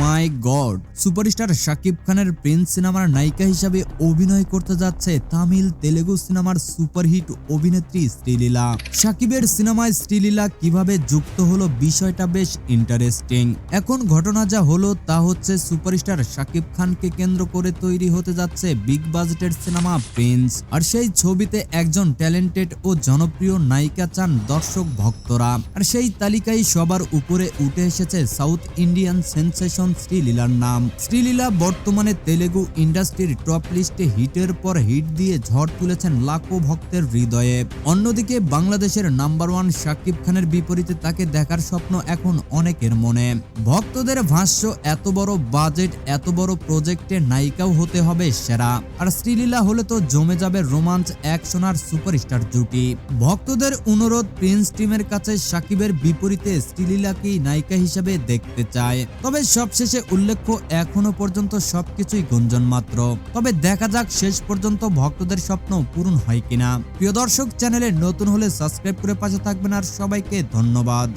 মাই god superstar Shakib খানের Prince সিনেমার নায়িকা হিসাবে অভিনয় করতে যাচ্ছে তামিল তেলেগু সিনেমার সুপারহিট অভিনেত্রী শ্রীলীলা। শাকিবের সিনেমায় শ্রীলীলা কীভাবে যুক্ত হলো বিষয়টা বেশ ইন্টারেস্টিং এখন ঘটনা যা হলো তা হচ্ছে সুপারস্টার শাকিব খানকে কেন্দ্র করে তৈরি হতে যাচ্ছে বিগ বাজেটের সিনেমা প্রিন্স আর সেই ছবিতে একজন ট্যালেন্টেড ও জনপ্রিয় নায়িকা চান দর্শক ভক্তরা। আর সেই তালিকায় সবার উপরে উঠে এসেছে সাউথ ইন্ডিয়ান সেন্সেশন শ্রীলীলার নাম। শ্রীলীলা বর্তমানে তেলেগু ইন্ডাস্ট্রির টপ লিস্টে হিটের পর হিট দিয়ে ঝড় তুলেছেন লাখো ভক্তের হৃদয়ে। অন্যদিকে বাংলাদেশের নাম্বার ওয়ান শাকিব খানের বিপরীতে তাকে দেখার স্বপ্ন এখন অনেকের মনে। ভক্তদের ভাষ্য, এত বড় বাজেট এত বড় প্রজেক্টে নায়িকাও হতে হবে সেরা। আর শ্রীলীলা হলে তো জমে যাবে রোমাঞ্চ অ্যাকশন আর সুপারস্টার জুটি। ভক্তদের অনুরোধ প্রিন্স টিমের কাছে সাকিবের বিপরীতে শ্রীলীলাকেই নায়িকা হিসেবে দেখতে চায়। তবে সবশেষে উল্লেখ্য, এখনও পর্যন্ত সবকিছুই গুঞ্জন মাত্র তবে দেখা যাক শেষ পর্যন্ত ভক্তদের স্বপ্ন পূরণ হয় কিনা। প্রিয় দর্শক, চ্যানেলে নতুন হলে সাবস্ক্রাইব করে পাশে থাকবেন আর সবাইকে ধন্যবাদ।